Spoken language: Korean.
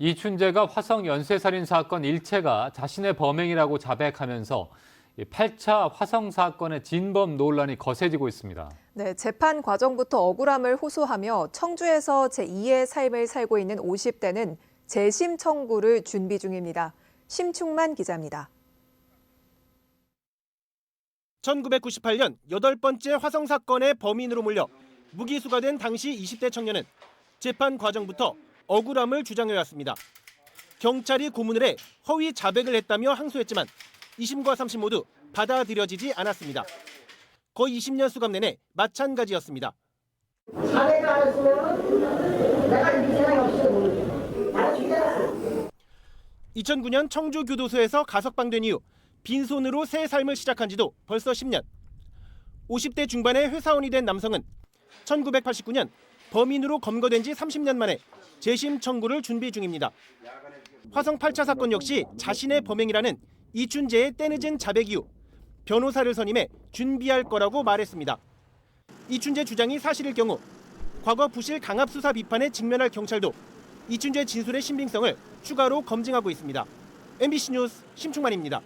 이춘재가 화성 연쇄살인 사건 일체가 자신의 범행이라고 자백하면서 8차 화성 사건의 진범 논란이 거세지고 있습니다. 네, 재판 과정부터 억울함을 호소하며 청주에서 제2의 삶을 살고 있는 50대는 재심 청구를 준비 중입니다. 심충만 기자입니다. 1998년 여덟 번째 화성 사건의 범인으로 몰려 무기수가 된 당시 20대 청년은 재판 과정부터 억울함을 주장해왔습니다. 경찰이 고문을 해 허위 자백을 했다며 항소했지만 2심과 3심 모두 받아들여지지 않았습니다. 거의 20년 수감 내내 마찬가지였습니다. 자네가 안 했으면 내가 이 세상에 없을지도 모르지. 죽여놨어. 2009년 청주 교도소에서 가석방된 이후 빈손으로 새 삶을 시작한 지도 벌써 10년. 50대 중반의 회사원이 된 남성은 1989년 범인으로 검거된 지 30년 만에 재심 청구를 준비 중입니다. 화성 8차 사건 역시 자신의 범행이라는 이춘재의 때늦은 자백 이후 변호사를 선임해 준비할 거라고 말했습니다. 이춘재 주장이 사실일 경우 과거 부실 강압 수사 비판에 직면할 경찰도 이춘재 진술의 신빙성을 추가로 검증하고 있습니다. MBC 뉴스 심충만입니다.